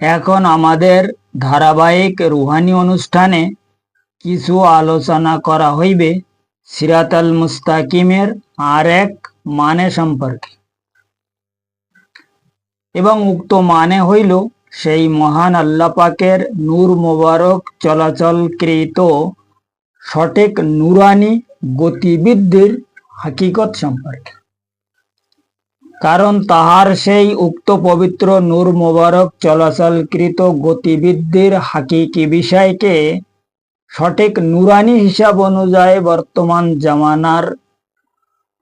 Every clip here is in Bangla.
এখন আমাদের ধারাবাহিক রুহানি অনুষ্ঠানে কিছু আলোচনা করা হইবে সিরাতাল মুস্তাকিমের আর এক মানে সম্পর্কে। এবং উক্ত মানে হইল সেই মহান আল্লাহ পাকের নূর মোবারক চলাচলকৃত সঠিক নুরানি গতিবিদ্যির হাকিকত সম্পর্কে। কারণ তাহার সেই উক্ত পবিত্র নূর মোবারক চলাচলকৃত গতিবিদ্যির হাকিকি বিষয়কে সঠিক নুরানি হিসাব অনুযায়ী বর্তমান জামানার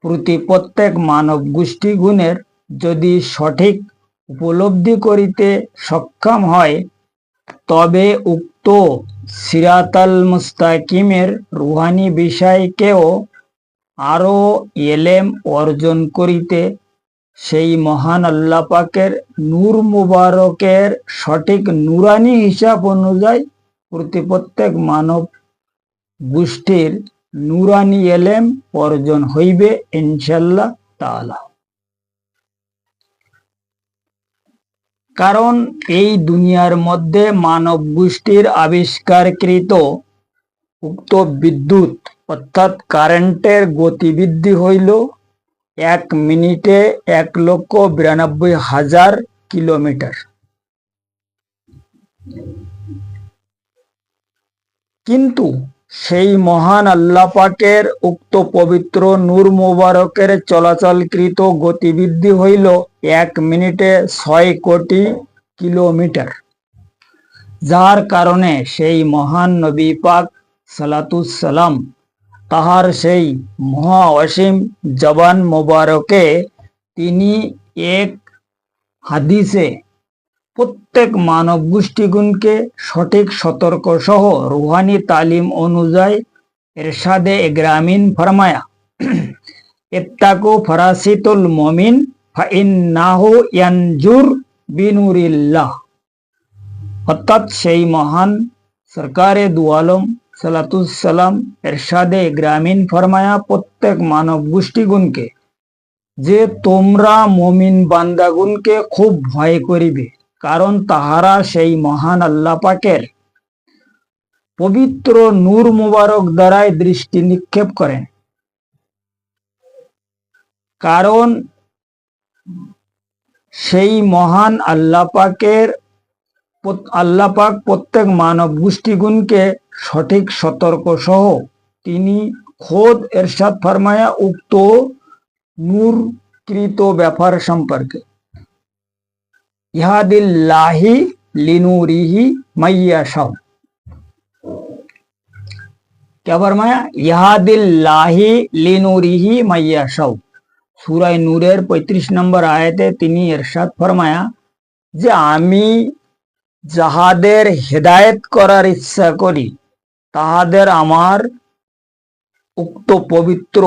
প্রতি প্রত্যেক মানব গোষ্ঠী গুণের যদি সঠিক উপলব্ধি করিতে সক্ষম হয়, তবে উক্ত সিরাতাল মুস্তাকিমের রুহানি বিষয়কেও আরও এলেম অর্জন করিতে সেই মহান আল্লাহ পাকের নূর মুবারকের সঠিক নুরানি হিসাব অনুযায়ী প্রতি প্রত্যেক মানব গোষ্ঠীর নুরানি এলেম অর্জন হইবে ইনশাল্লাহ তাআলা। কারণ এই দুনিয়ার মধ্যে মানব গোষ্ঠীর আবিষ্কারকৃত উক্ত বিদ্যুৎ অর্থাৎ কারেন্টের গতিবৃদ্ধি হইল এক মিনিটে এক লক্ষ বিরানব্বই হাজার কিলোমিটার। কিন্তু সেই মহান আল্লাহ পাকের উক্ত পবিত্র নূর মোবারকের চলাচলকৃত গতিবৃদ্ধি হইল এক মিনিটে ছয় কোটি কিলোমিটার। যার কারণে সেই মহান নবী পাক সালাতুসালাম তাহার সেই মহা অসীম জবান মোবারকে তিনি এক হাদিসে প্রত্যেক মানব গোষ্ঠীগুণকে সঠিক সতর্ক সহ রুহানি তালিম অনুযায়ী এরশাদে গ্রামীণ ফরমায়া। ইত্তাকু ফরাসিতুল মমিন ফাইন্নাহু ইয়ানজুর বিনুরিল্লাহ। অর্থাৎ সেই মহান সরকারে দুয়ালম সালাতুসালাম এরশাদে গ্রামীণ ফরমায়া প্রত্যেক মানব গোষ্ঠীগুণকে। যে তোমরা মমিন বান্দাগুনকে খুব ভয় করিবে, কারণ তাহারা সেই মহান আল্লাহ পাকের পবিত্র নূর মুবারক দ্বারাই দৃষ্টি নিক্ষেপ করেন। কারণ সেই মহান আল্লাহ পাকের আল্লাহ পাক প্রত্যেক মানব গোষ্ঠীগুণকে সঠিক সতর্ক সহ তিনি খোদ এরশাদ ফরমায়া উক্ত নূরকৃত ব্যাপার সম্পর্কে ইহাদিল্লাহি লিনুরিহি মাইয়াশাও क्या फरमाया ইহাদিল্লাহি লিনুরিহি মাইয়াশাও সূরায়ে নূরের 35 নম্বর আয়াতে তিনি ইরশাদ ফরমায়া যে আমি যাহাদের হেদায়েত করার ইচ্ছা করি, তাহাদের আমার উক্ত পবিত্র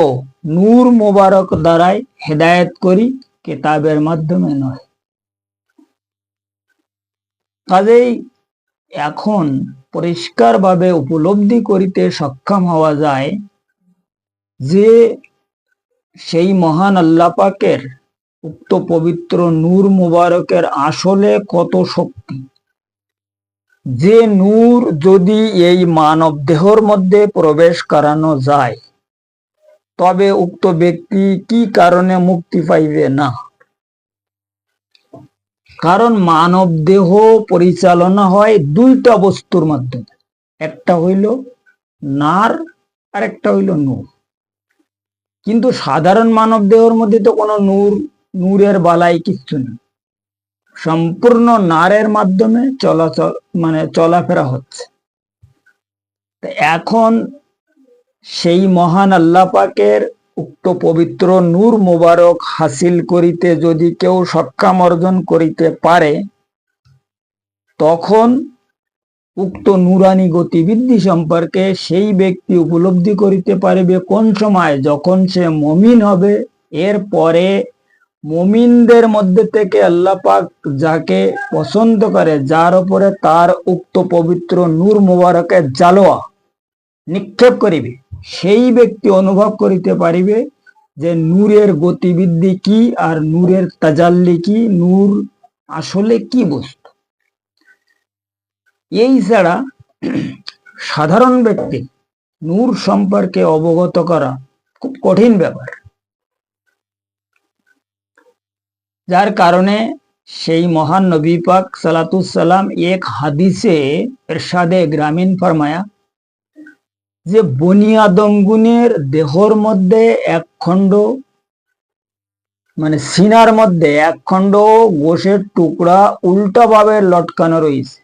নূর মোবারক দ্বারাই হেদায়েত করি, কেতাবের মাধ্যমে নয়। কাজেই এখন পরিষ্কারভাবে উপলব্ধি করিতে সক্ষম হওয়া যায় যে, সেই মহান আল্লাহ পাকের উক্ত পবিত্র নূর মুবারকের আসলে কত শক্তি। যে নূর যদি এই মানব দেহর মধ্যে প্রবেশ করানো যায়, তবে উক্ত ব্যক্তি কি কারণে মুক্তি পাইবে না? কারণ মানব দেহ পরিচালনা হয় দুইটা বস্তুর মাধ্যমে, একটা হইল নার আর একটা হইল নূর। কিন্তু সাধারণ মানব দেহর মধ্যে তো কোনো নূর, নূরের বালাই কিচ্ছু নেই। সম্পূর্ণ নারের মাধ্যমে চলাচল মানে চলাফেরা হচ্ছে। এখন সেই মহান আল্লাহ পাকের উক্ত পবিত্র নূর মোবারক হাসিল করিতে যদি কেউ সক্ষম অর্জন করিতে পারে, তখন উক্ত নুরানি গতিবৃদ্ধি সম্পর্কে সেই ব্যক্তি উপলব্ধি করিতে পারিবে কোন সময়? যখন সে মমিন হবে এর পরে মমিনদের মধ্যে থেকে আল্লাহ পাক যাকে পছন্দ করে, যার উপরে তার উক্ত পবিত্র নূর মোবারকের জালোয়া নিক্ষেপ করিবে, সেই ব্যক্তি অনুভব করিতে পারিবে যে নূরের গতিবৃদ্ধি কি আর নূরের তাজাল্লি কি, নূর আসলে কি বস্তু? এই ছাড়া সাধারণ ব্যক্তি নূর সম্পর্কে অবগত করা খুব কঠিন ব্যাপার। যার কারণে সেই মহান নবী পাক সালাতুসাল্লাম এক হাদিসে এরশাদে গ্রামীণ ফরমায়া যে বনিয়াদমগুনের দেহর মধ্যে এক খণ্ড মানে সিনার মধ্যে এক খণ্ড গোশের টুকরা উল্টাভাবে লটকানো রয়েছে।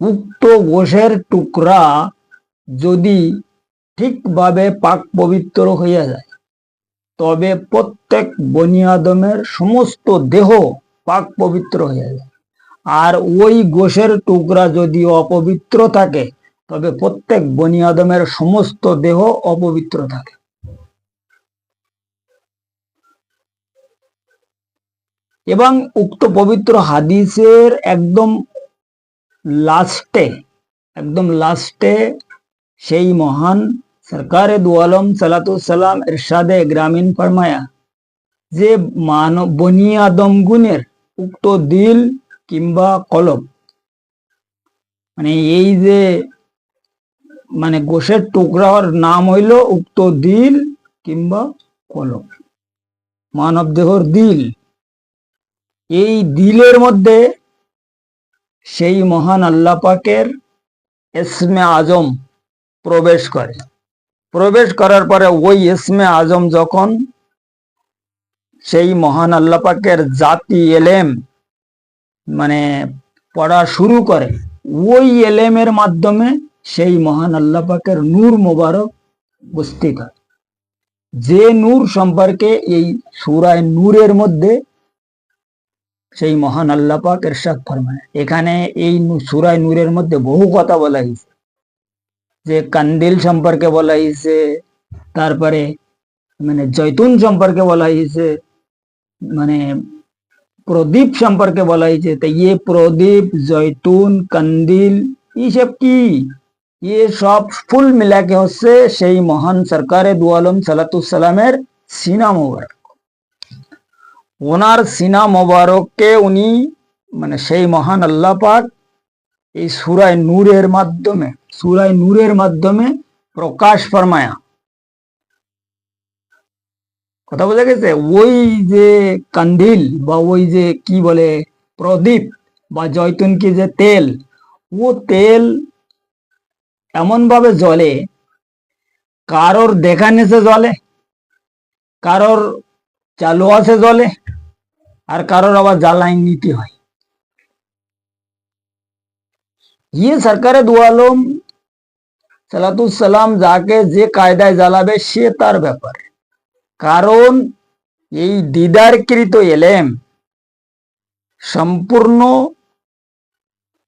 উক্ত গোশের টুকরা যদি ঠিকভাবে পাক পবিত্র হইয়া যায় তবে প্রত্যেক বনিয়াদমের সমস্ত দেহ পাক পবিত্র হয়ে যায়। আর ওই গোশের টুকরা যদি অপবিত্র থাকে, তবে প্রত্যেক বনিয়াদমের সমস্ত দেহ অপবিত্র থাকে। এবং উক্ত পবিত্র হাদিসের একদম লাস্টে একদম লাস্টে সেই মহান সরকারে দুয়ালম সালাম ইরশাদে গ্রামীণ ফরমায়া। যে মানব বনি আদম গুণের উক্ত দিল কিংবা কলব মানে এই যে মানে গোশের টুকরার নাম হইল উক্ত দিল কিংবা কলব মানব দেহর দিল। এই দিলের মধ্যে সেই মহান আল্লাহ পাকের এসমে আজম প্রবেশ করে। প্রবেশ করার পরে ওই ইসমে আজম যখন সেই মহান আল্লাহ পাকের জাতি এলেম মানে পড়া শুরু করে, ওই এলেমের মাধ্যমে সেই মহান আল্লাহ পাকের নূর মোবারক উপস্থিত হয়। যে নূর সম্পর্কে এই সুরায় নূরের মধ্যে সেই মহান আল্লাহ পাক এরশাদ ফরমায়। এখানে এই সুরায় নূরের মধ্যে বহু কথা বলা হয়েছে। যে কান্দিল সম্পর্কে বলা হয়েছে তারপরে মানে জৈতুন সম্পর্কে বলা হয়েছে মানে প্রদীপ সম্পর্কে বলা হয়েছে তো ইয়ে প্রদীপ জৈতুন কান্দিল এইসব কি? ইয়ে সব ফুল মিলাকে হচ্ছে সেই মহান সরকারে দুয়ালম সালাতুসালামের সিনা মোবারক। ওনার সিনা মোবারককে উনি মানে সেই মহান আল্লাহ পাক এই সুরায় নূরের মাধ্যমে সুরায় নূরের মাধ্যমে প্রকাশ ফরমায়া। কথা বোঝা গেছে? ওই যে কান্দিল বা ওই যে কি বলে, প্রদীপ বা জয়তুন কি যে তেল, ও তেল এমন ভাবে জ্বলে, কারোর দেখা নেছে জ্বলে, কারোর চালু আছে জ্বলে, আর কারোর আবার জ্বালাই নিতে হয়। ইয়ে সরকারে দুয়ালম সালাতুসালাম যাকে যে কায়দায় জ্বালাবে সে তার ব্যাপার। কারণ এই দিদারকৃত এলেম সম্পূর্ণ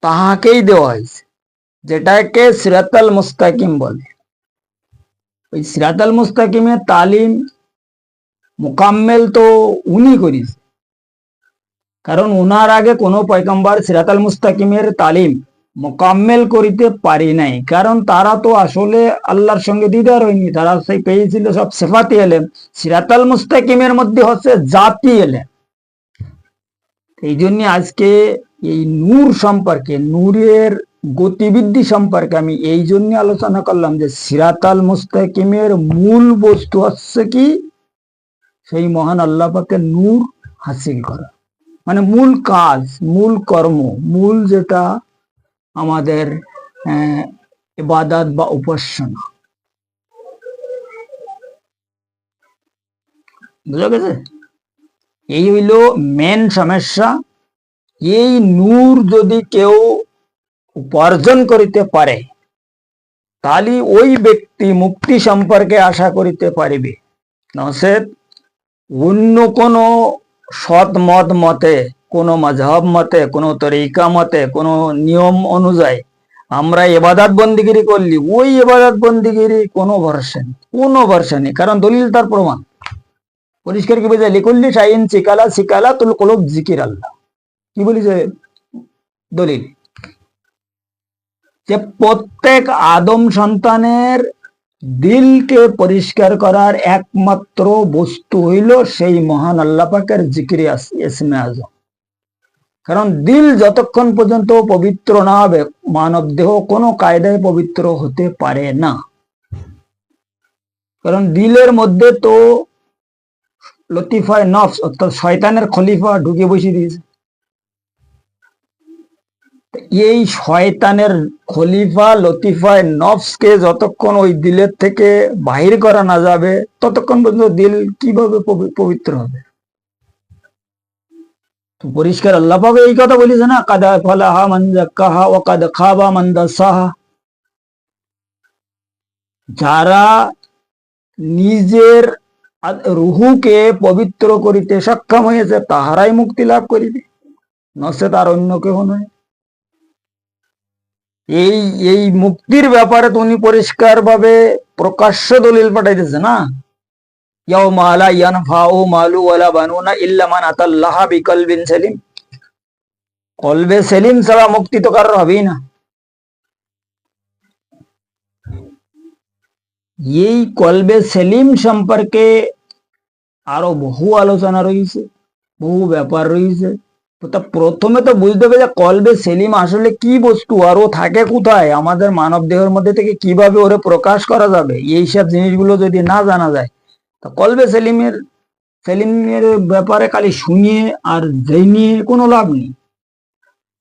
তাহাকেই দেওয়া হয়েছে, যেটাকে সিরাতাল মুস্তাকিম বলে। ওই সিরাতাল মুস্তাকিমের তালিম মোকাম্মেল তো উনি করিছে কারণ ওনার আগে কোনো পয়গম্বর সিরাতাল মুস্তাকিমের তালিম মোকাম্মেল করিতে পারি নাই। কারণ তারা তো আসলে আল্লাহর সঙ্গে দিদার হয়নি। তারা সেই পেয়েছিল সব সেফাতি এলেম। সিরাতাল মুস্তাকিমের মধ্যে হচ্ছে জাতি এলেম। এই জন্য আজকে এই নূর সম্পর্কে, নূরের গতিবিদ্ধি সম্পর্কে আমি এই জন্য আলোচনা করলাম যে সিরাতাল মুস্তাকিমের মূল বস্তু হচ্ছে কি? সেই মহান আল্লাহ পাকে নূর হাসিল করা। মানে মূল কাজ, মূল কর্ম, মূল যেটা আমাদের ইবাদত বা উপাসনা। বুঝা গেছে? এই হইল মেন সমস্যা। এই নূর যদি কেউ উপার্জন করিতে পারে, তাহলে ওই ব্যক্তি মুক্তি সম্পর্কে আশা করিতে পারিবে। নচেত অন্য কোনো সৎ মত মতে কোনো মাঝহব মতে, কোনো তরিকা মতে, কোনো নিয়ম অনুযায়ী আমরা এবাদাত বন্দিগিরি করলি, ওই এবাদাত বন্দিগিরি কোনো ভরসা নেই, কোনো ভরসা নেই। কারণ দলিল তার প্রমাণ। পরিষ্কার কি বোঝায় লিকুল্লি শাইন চিকালা সিকালা তুল কলব জিকির আল্লাহ কি বলি যে দলিল? যে প্রত্যেক আদম সন্তানের দিলকে পরিষ্কার করার একমাত্র বস্তু হইল সেই মহান আল্লাহ পাকের জিকিরে ইসমে আজম। কারণ দিল যতক্ষণ পর্যন্ত পবিত্র না হবে, মানব দেহ কোনো কায়দায় পবিত্র হতে পারে না। কারণ দিলের মধ্যে তো লতিফায় নফস, অর্থাৎ শয়তানের খলিফা ঢুকে বসে দিয়েছে। এই শয়তানের খলিফা, লতিফায় নফসকে যতক্ষণ ওই দিলের থেকে বাহির করা না যাবে, ততক্ষণ পর্যন্ত দিল কীভাবে পবি- পবিত্র হবে? পরিষ্কার, আল্লাহ এই কথা বলেছে না, কাদা ফালাহা মান জাক্কাহা ও কাদ খাবা মান দাসাহা। যারা নিজের রুহুকে পবিত্র করিতে সক্ষম হয়েছে, তাহারাই মুক্তি লাভ করিবে। নসে তার অন্য কেহ নয়। এই এই মুক্তির ব্যাপারে তো উনি পরিষ্কার ভাবে প্রকাশ্য দলিল পাঠাইতেছে না। মুক্তি তো হবেই না এই কলবে সেলিম সম্পর্কে আরও বহু আলোচনা রয়েছে বহু ব্যাপার রয়েছে প্রথমে তো বুঝতে হবে যে কলবে সেলিম আসলে কি বস্তু আর ও থাকে কোথায় আমাদের মানব দেহের মধ্যে থেকে কীভাবে ওরে প্রকাশ করা যাবে এই সব জিনিসগুলো যদি না জানা যায় তা কলবে সেলিমের সেলিমের ব্যাপারে খালি শুনিয়ে আর জেনে কোনো লাভ নেই।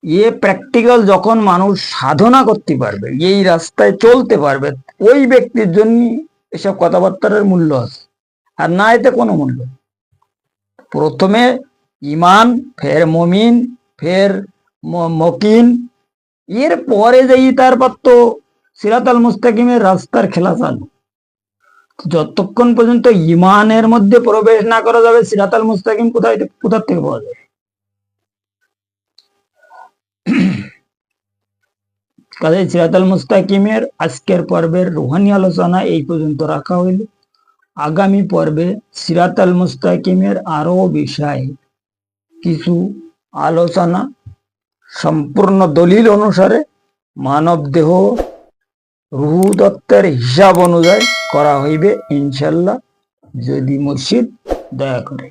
এ প্র্যাকটিক্যাল যখন মানুষ সাধনা করতে পারবে, এই রাস্তায় চলতে পারবে, ওই ব্যক্তির জন্য এসব কথাবার্তার মূল্য আছে, আর না এতে কোনো মূল্য প্রথমে ইমান ফের মমিন, ফের মকিন এর পরে যাই তারপর তো সিরাত আল মুস্তাকিমের রাস্তার খেলা চালু। যতক্ষণ পর্যন্ত ইমানের মধ্যে প্রবেশ না করা যাবে, সিরাতাল মুস্তাকিম কোথায় কোথার থেকে পাওয়া যাবে কাজে সিরাতাল মুস্তাকিমের আজকের পর্বের রুহানি আলোচনা এই পর্যন্ত রাখা হইল। আগামী পর্বে সিরাতাল মুস্তাকিমের আরও বিষয় কিছু আলোচনা সম্পূর্ণ দলিল অনুসারে মানব দেহ রুহু দত্তের হিসাব অনুযায়ী করা হইবে ইনশাল্লাহ যদি মসজিদ দয়া করে।